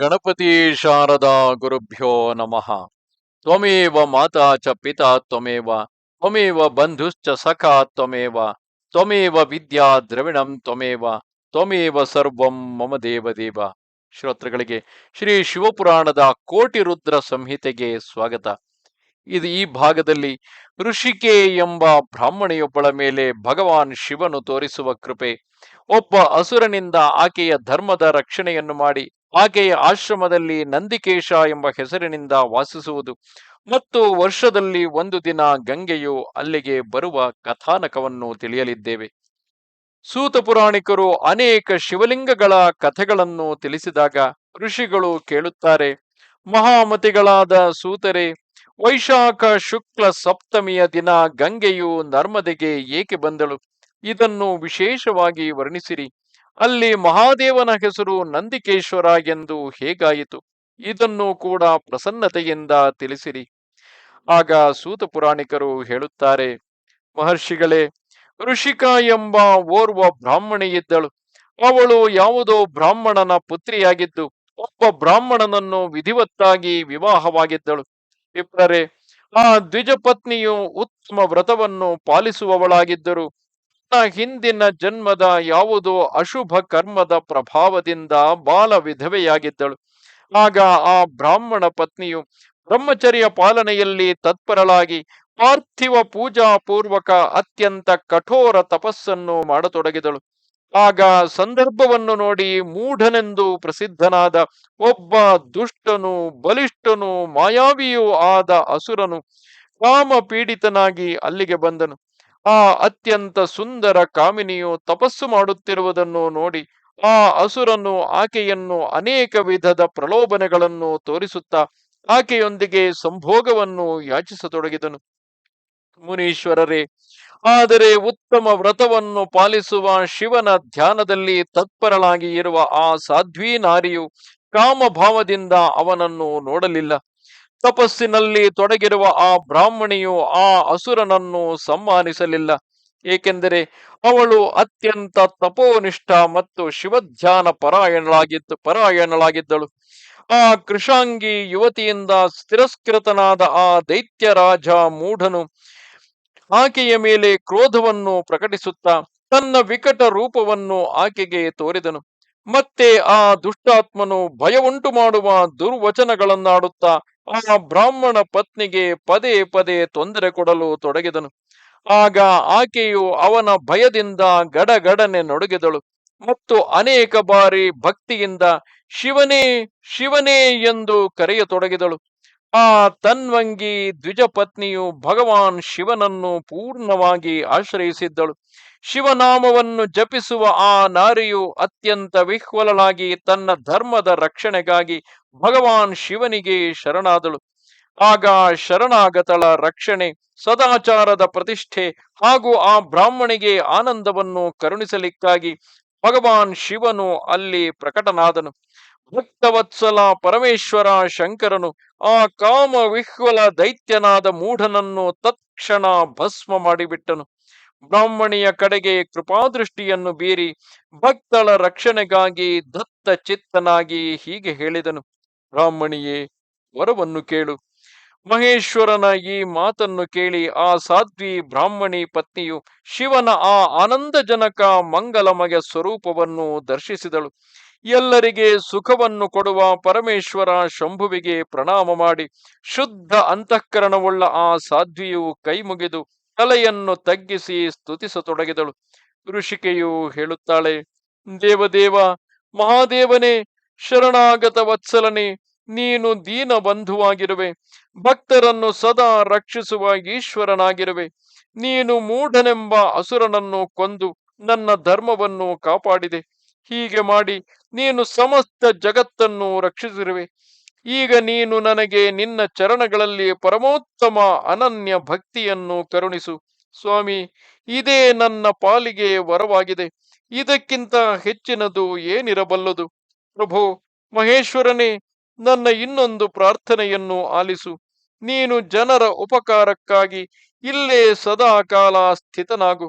ಗಣಪತಿ ಶಾರದಾ ಗುರುಭ್ಯೋ ನಮಃ. ತ್ವಮೇವ ಮಾತಾ ಚ ಪಿತಾ ತ್ವಮೇವ ತ್ವಮೇವ ಬಂಧುಶ್ಚ ಸಖಾ ತ್ವಮೇವ ತ್ವಮೇವ ವಿದ್ಯಾ ದ್ರವಿಣಂ ತ್ವಮೇವ ತ್ವಮೇವ ಸರ್ವಂ ಮಮ ದೇವದೇವ ಶ್ರೋತೃಗಳಿಗೆ ಶ್ರೀ ಶಿವಪುರಾಣದ ಕೋಟಿ ರುದ್ರ ಸಂಹಿತೆಗೆ ಸ್ವಾಗತ. ಇದು ಈ ಭಾಗದಲ್ಲಿ ಋಷಿಕೆ ಎಂಬ ಬ್ರಾಹ್ಮಣಿಯೊಬ್ಬಳ ಮೇಲೆ ಭಗವಾನ್ ಶಿವನು ತೋರಿಸುವ ಕೃಪೆ. ಒಬ್ಬ ಅಸುರನಿಂದ ಆಕೆಯ ಧರ್ಮದ ರಕ್ಷಣೆಯನ್ನು ಮಾಡಿ ಆಕೆಯ ಆಶ್ರಮದಲ್ಲಿ ನಂದಿಕೇಶ ಎಂಬ ಹೆಸರಿನಿಂದ ವಾಸಿಸುವುದು. ಮತ್ತು ವರ್ಷದಲ್ಲಿ ಒಂದು ದಿನ ಗಂಗೆಯು ಅಲ್ಲಿಗೆ ಬರುವ ಕಥಾನಕವನ್ನು ತಿಳಿಯಲಿದ್ದೇವೆ. ಸೂತ ಪುರಾಣಿಕರು ಅನೇಕ ಶಿವಲಿಂಗಗಳ ಕಥೆಗಳನ್ನು ತಿಳಿಸಿದಾಗ ಋಷಿಗಳು ಕೇಳುತ್ತಾರೆ, ಮಹಾಮತಿಗಳಾದ ಸೂತರೆ, ವೈಶಾಖ ಶುಕ್ಲ ಸಪ್ತಮಿಯ ದಿನ ಗಂಗೆಯು ನರ್ಮದೆಗೆ ಏಕೆ ಬಂದಳು? ಇದನ್ನು ವಿಶೇಷವಾಗಿ ವರ್ಣಿಸಿರಿ. ಅಲ್ಲಿ ಮಹಾದೇವನ ಹೆಸರು ನಂದಿಕೇಶ್ವರ ಎಂದು ಹೇಗಾಯಿತು? ಇದನ್ನು ಕೂಡ ಪ್ರಸನ್ನತೆಯಿಂದ ತಿಳಿಸಿರಿ. ಆಗ ಸೂತ ಪುರಾಣಿಕರು ಹೇಳುತ್ತಾರೆ, ಮಹರ್ಷಿಗಳೇ, ಋಷಿಕ ಎಂಬ ಓರ್ವ ಬ್ರಾಹ್ಮಣಿಯಿದ್ದಳು. ಅವಳು ಯಾವುದೋ ಬ್ರಾಹ್ಮಣನ ಪುತ್ರಿಯಾಗಿದ್ದು, ಒಬ್ಬ ಬ್ರಾಹ್ಮಣನನ್ನು ವಿಧಿವತ್ತಾಗಿ ವಿವಾಹವಾಗಿದ್ದಳು. ವಿಪ್ರರೆ, ಆ ದ್ವಿಜ ಪತ್ನಿಯು ಉತ್ತಮ ವ್ರತವನ್ನು ಪಾಲಿಸುವವಳಾಗಿದ್ದರು. ಹಿಂದಿನ ಜನ್ಮದ ಯಾವುದೋ ಅಶುಭ ಕರ್ಮದ ಪ್ರಭಾವದಿಂದ ಬಾಲ ವಿಧವೆಯಾಗಿದ್ದಳು. ಆಗ ಆ ಬ್ರಾಹ್ಮಣ ಪತ್ನಿಯು ಬ್ರಹ್ಮಚರ್ಯ ಪಾಲನೆಯಲ್ಲಿ ತತ್ಪರಳಾಗಿ ಪಾರ್ಥಿವ ಪೂಜಾ ಪೂರ್ವಕ ಅತ್ಯಂತ ಕಠೋರ ತಪಸ್ಸನ್ನು ಮಾಡತೊಡಗಿದಳು. ಆಗ ಸಂದರ್ಭವನ್ನು ನೋಡಿ ಮೂಢನೆಂದು ಪ್ರಸಿದ್ಧನಾದ ಒಬ್ಬ ದುಷ್ಟನು, ಬಲಿಷ್ಠನು, ಮಾಯಾವಿಯೂ ಆದ ಅಸುರನು ಕಾಮ ಪೀಡಿತನಾಗಿ ಅಲ್ಲಿಗೆ ಬಂದನು. ಆ ಅತ್ಯಂತ ಸುಂದರ ಕಾಮಿನಿಯು ತಪಸ್ಸು ಮಾಡುತ್ತಿರುವುದನ್ನು ನೋಡಿ ಆ ಅಸುರನು ಆಕೆಯನ್ನು ಅನೇಕ ವಿಧದ ಪ್ರಲೋಭನೆಗಳನ್ನು ತೋರಿಸುತ್ತಾ ಆಕೆಯೊಂದಿಗೆ ಸಂಭೋಗವನ್ನು ಯಾಚಿಸತೊಡಗಿದನು. ಮುನೀಶ್ವರರೇ, ಆದರೆ ಉತ್ತಮ ವ್ರತವನ್ನು ಪಾಲಿಸುವ ಶಿವನ ಧ್ಯಾನದಲ್ಲಿ ತತ್ಪರಳಾಗಿ ಇರುವ ಆ ಸಾಧ್ವಿ ನಾರಿಯು ಕಾಮಭಾವದಿಂದ ಅವನನ್ನು ನೋಡಲಿಲ್ಲ. ತಪಸ್ಸಿನಲ್ಲಿ ತೊಡಗಿರುವ ಆ ಬ್ರಾಹ್ಮಣಿಯು ಆ ಅಸುರನನ್ನು ಸಮ್ಮಾನಿಸಲಿಲ್ಲ. ಏಕೆಂದರೆ ಅವಳು ಅತ್ಯಂತ ತಪೋನಿಷ್ಠ ಮತ್ತು ಶಿವಧ್ಯಾನ ಪರಾಯಣಳಾಗಿತ್ತು ಪರಾಯಣಳಾಗಿದ್ದಳು. ಆ ಕೃಷಾಂಗಿ ಯುವತಿಯಿಂದ ತಿರಸ್ಕೃತನಾದ ಆ ದೈತ್ಯ ರಾಜ ಮೂಢನು ಆಕೆಯ ಮೇಲೆ ಕ್ರೋಧವನ್ನು ಪ್ರಕಟಿಸುತ್ತಾ ತನ್ನ ವಿಕಟ ರೂಪವನ್ನು ಆಕೆಗೆ ತೋರಿದನು. ಮತ್ತೆ ಆ ದುಷ್ಟಾತ್ಮನು ಭಯವುಂಟು ಮಾಡುವ ದುರ್ವಚನಗಳನ್ನಾಡುತ್ತಾ ಆ ಬ್ರಾಹ್ಮಣ ಪತ್ನಿಗೆ ಪದೇ ಪದೇ ತೊಂದರೆ ಕೊಡಲು ತೊಡಗಿದನು. ಆಗ ಆಕೆಯು ಅವನ ಭಯದಿಂದ ಗಡಗಡನೆ ನಡುಗಿದಳು ಮತ್ತು ಅನೇಕ ಬಾರಿ ಭಕ್ತಿಯಿಂದ ಶಿವನೇ ಶಿವನೇ ಎಂದು ಕರೆಯತೊಡಗಿದಳು. ಆ ತನ್ವಂಗಿ ದ್ವಿಜಪತ್ನಿಯು ಭಗವಾನ್ ಶಿವನನ್ನು ಪೂರ್ಣವಾಗಿ ಆಶ್ರಯಿಸಿದ್ದಳು. ಶಿವನಾಮವನ್ನು ಜಪಿಸುವ ಆ ನಾರಿಯು ಅತ್ಯಂತ ವಿಹ್ವಲಳಾಗಿ ತನ್ನ ಧರ್ಮದ ರಕ್ಷಣೆಗಾಗಿ ಭಗವಾನ್ ಶಿವನಿಗೆ ಶರಣಾದಳು. ಆಗ ಶರಣಾಗತಳ ರಕ್ಷಣೆ, ಸದಾಚಾರದ ಪ್ರತಿಷ್ಠೆ ಹಾಗೂ ಆ ಬ್ರಾಹ್ಮಣಿಗೆ ಆನಂದವನ್ನು ಕರುಣಿಸಲಿಕ್ಕಾಗಿ ಭಗವಾನ್ ಶಿವನು ಅಲ್ಲಿ ಪ್ರಕಟನಾದನು. ಭಕ್ತವತ್ಸಲ ಪರಮೇಶ್ವರ ಶಂಕರನು ಆ ಕಾಮ ವಿಹ್ವಲ ದೈತ್ಯನಾದ ಮೂಢನನ್ನು ತತ್ಕ್ಷಣ ಭಸ್ಮ ಮಾಡಿಬಿಟ್ಟನು. ಬ್ರಾಹ್ಮಣಿಯ ಕಡೆಗೆ ಕೃಪಾದೃಷ್ಟಿಯನ್ನು ಬೀರಿ ಭಕ್ತಳ ರಕ್ಷಣೆಗಾಗಿ ದತ್ತ ಚಿತ್ತನಾಗಿ ಹೀಗೆ ಹೇಳಿದನು. ಬ್ರಾಹ್ಮಣಿಯೇ, ವರವನ್ನು ಕೇಳು. ಮಹೇಶ್ವರನ ಈ ಮಾತನ್ನು ಕೇಳಿ ಆ ಸಾಧ್ವಿ ಬ್ರಾಹ್ಮಣಿ ಪತ್ನಿಯು ಶಿವನ ಆ ಆನಂದಜನಕ ಮಂಗಲಮಯ ಸ್ವರೂಪವನ್ನು ದರ್ಶಿಸಿದಳು. ಎಲ್ಲರಿಗೆ ಸುಖವನ್ನು ಕೊಡುವ ಪರಮೇಶ್ವರ ಶಂಭುವಿಗೆ ಪ್ರಣಾಮ ಮಾಡಿ ಶುದ್ಧ ಅಂತಃಕರಣವುಳ್ಳ ಆ ಸಾಧ್ವಿಯು ಕೈ ಮುಗಿದು ತಲೆಯನ್ನು ತಗ್ಗಿಸಿ ಸ್ತುತಿಸತೊಡಗಿದಳು. ಋಷಿಕೆಯು ಹೇಳುತ್ತಾಳೆ, ದೇವದೇವ, ಮಹಾದೇವನೇ, ಶರಣಾಗತ ವತ್ಸಲನೆ, ನೀನು ದೀನ ಬಂಧುವಾಗಿರುವೆ, ಭಕ್ತರನ್ನು ಸದಾ ರಕ್ಷಿಸುವ ಈಶ್ವರನಾಗಿರುವೆ. ನೀನು ಮೂಢನೆಂಬ ಅಸುರನನ್ನು ಕೊಂದು ನನ್ನ ಧರ್ಮವನ್ನು ಕಾಪಾಡಿದೆ. ಹೀಗೆ ಮಾಡಿ ನೀನು ಸಮಸ್ತ ಜಗತ್ತನ್ನು ರಕ್ಷಿಸಿರುವೆ. ಈಗ ನೀನು ನನಗೆ ನಿನ್ನ ಚರಣಗಳಲ್ಲಿ ಪರಮೋತ್ತಮ ಅನನ್ಯ ಭಕ್ತಿಯನ್ನು ಕರುಣಿಸು. ಸ್ವಾಮಿ, ಇದೇ ನನ್ನ ಪಾಲಿಗೆ ವರವಾಗಿದೆ. ಇದಕ್ಕಿಂತ ಹೆಚ್ಚಿನದು ಏನಿರಬಲ್ಲದು? ಪ್ರಭು, ಮಹೇಶ್ವರನೇ, ನನ್ನ ಇನ್ನೊಂದು ಪ್ರಾರ್ಥನೆಯನ್ನು ಆಲಿಸು. ನೀನು ಜನರ ಉಪಕಾರಕ್ಕಾಗಿ ಇಲ್ಲೇ ಸದಾ ಕಾಲ ಸ್ಥಿತನಾಗು.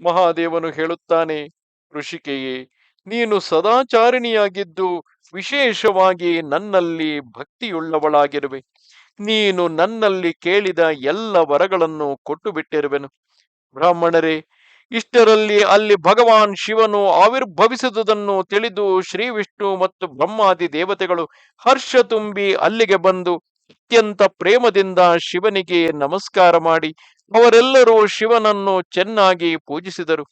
ಮಹಾದೇವನು ಹೇಳುತ್ತಾನೆ, ಋಷಿಕೆಯೇ ನೀನು ಸದಾಚಾರಿಣಿಯಾಗಿದ್ದು ವಿಶೇಷವಾಗಿ ನನ್ನಲ್ಲಿ ಭಕ್ತಿಯುಳ್ಳವಳಾಗಿರುವೆ. ನೀನು ನನ್ನಲ್ಲಿ ಕೇಳಿದ ಎಲ್ಲ ವರಗಳನ್ನು ಕೊಟ್ಟು ಬಿಟ್ಟಿರುವೆನು ಬ್ರಾಹ್ಮಣರೇ, ಇಷ್ಟರಲ್ಲಿ ಅಲ್ಲಿ ಭಗವಾನ್ ಶಿವನು ಆವಿರ್ಭವಿಸಿದುದನ್ನು ತಿಳಿದು ಶ್ರೀ ವಿಷ್ಣು ಮತ್ತು ಬ್ರಹ್ಮಾದಿ ದೇವತೆಗಳು ಹರ್ಷ ತುಂಬಿ ಅಲ್ಲಿಗೆ ಬಂದು ಅತ್ಯಂತ ಪ್ರೇಮದಿಂದ ಶಿವನಿಗೆ ನಮಸ್ಕಾರ ಮಾಡಿ ಅವರೆಲ್ಲರೂ ಶಿವನನ್ನು ಚೆನ್ನಾಗಿ ಪೂಜಿಸಿದರು.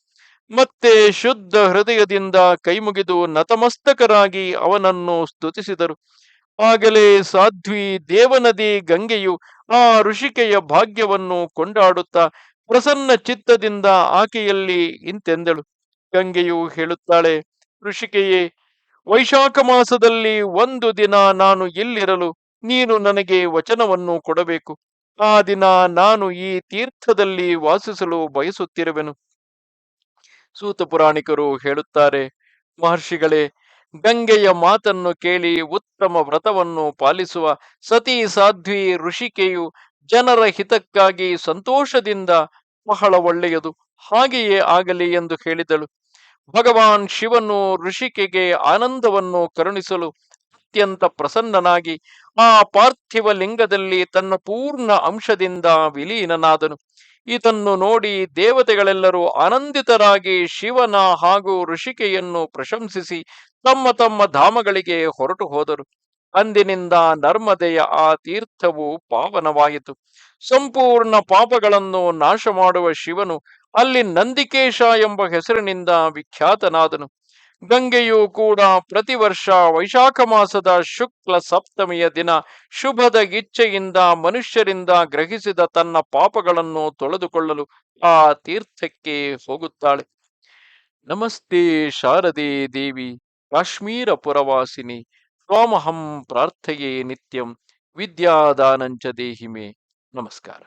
ಮತ್ತೆ ಶುದ್ಧ ಹೃದಯದಿಂದ ಕೈಮುಗಿದು ನತಮಸ್ತಕರಾಗಿ ಅವನನ್ನು ಸ್ತುತಿಸಿದರು. ಆಗಲೇ ಸಾಧ್ವಿ ದೇವನದಿ ಗಂಗೆಯು ಆ ಋಷಿಕೆಯ ಭಾಗ್ಯವನ್ನು ಕೊಂಡಾಡುತ್ತಾ ಪ್ರಸನ್ನ ಚಿತ್ತದಿಂದ ಆಕೆಯಲ್ಲಿ ಇಂತೆಂದಳು. ಗಂಗೆಯು ಹೇಳುತ್ತಾಳೆ, ಋಷಿಕೆಯೇ, ವೈಶಾಖ ಮಾಸದಲ್ಲಿ ಒಂದು ದಿನ ನಾನು ಇಲ್ಲಿರಲು ನೀನು ನನಗೆ ವಚನವನ್ನು ಕೊಡಬೇಕು. ಆ ದಿನ ನಾನು ಈ ತೀರ್ಥದಲ್ಲಿ ವಾಸಿಸಲು ಬಯಸುತ್ತಿರುವೆನು. ಸೂತ ಪುರಾಣಿಕರು ಹೇಳುತ್ತಾರೆ, ಮಹರ್ಷಿಗಳೇ, ಗಂಗೆಯ ಮಾತನ್ನು ಕೇಳಿ ಉತ್ತಮ ವ್ರತವನ್ನು ಪಾಲಿಸುವ ಸತಿ ಸಾಧ್ವಿ ಋಷಿಕೆಯು ಜನರ ಹಿತಕ್ಕಾಗಿ ಸಂತೋಷದಿಂದ ಬಹಳ ಒಳ್ಳೆಯದು, ಹಾಗೆಯೇ ಆಗಲಿ ಎಂದು ಹೇಳಿದಳು. ಭಗವಾನ್ ಶಿವನು ಋಷಿಕೆಗೆ ಆನಂದವನ್ನು ಕರುಣಿಸಲು ಅತ್ಯಂತ ಪ್ರಸನ್ನನಾಗಿ ಆ ಪಾರ್ಥಿವ ಲಿಂಗದಲ್ಲಿ ತನ್ನ ಪೂರ್ಣ ಅಂಶದಿಂದ ವಿಲೀನನಾದನು. ಇದನ್ನು ನೋಡಿ ದೇವತೆಗಳೆಲ್ಲರೂ ಆನಂದಿತರಾಗಿ ಶಿವನ ಹಾಗೂ ಋಷಿಕೆಯನ್ನು ಪ್ರಶಂಸಿಸಿ ತಮ್ಮ ತಮ್ಮ ಧಾಮಗಳಿಗೆ ಹೊರಟು ಹೋದರು. ಅಂದಿನಿಂದ ನರ್ಮದೆಯ ಆ ತೀರ್ಥವು ಪಾವನವಾಯಿತು. ಸಂಪೂರ್ಣ ಪಾಪಗಳನ್ನು ನಾಶ ಮಾಡುವ ಶಿವನು ಅಲ್ಲಿ ನಂದಿಕೇಶ ಎಂಬ ಹೆಸರಿನಿಂದ ವಿಖ್ಯಾತನಾದನು. ಗಂಗೆಯು ಕೂಡ ಪ್ರತಿ ವರ್ಷ ವೈಶಾಖ ಮಾಸದ ಶುಕ್ಲ ಸಪ್ತಮಿಯ ದಿನ ಶುಭದ ಇಚ್ಛೆಯಿಂದ ಮನುಷ್ಯರಿಂದ ಗ್ರಹಿಸಿದ ತನ್ನ ಪಾಪಗಳನ್ನು ತೊಳೆದುಕೊಳ್ಳಲು ಆ ತೀರ್ಥಕ್ಕೆ ಹೋಗುತ್ತಾಳೆ. ನಮಸ್ತೆ ಶಾರದೆ ದೇವಿ ಕಾಶ್ಮೀರ ಪುರವಾಸಿನಿ ಸ್ವಾಮಹಂ ಪ್ರಾರ್ಥೆಯೇ ನಿತ್ಯಂ, ವಿದ್ಯಾದಾನಂಚ ದೇಹಿಮೆ. ನಮಸ್ಕಾರ.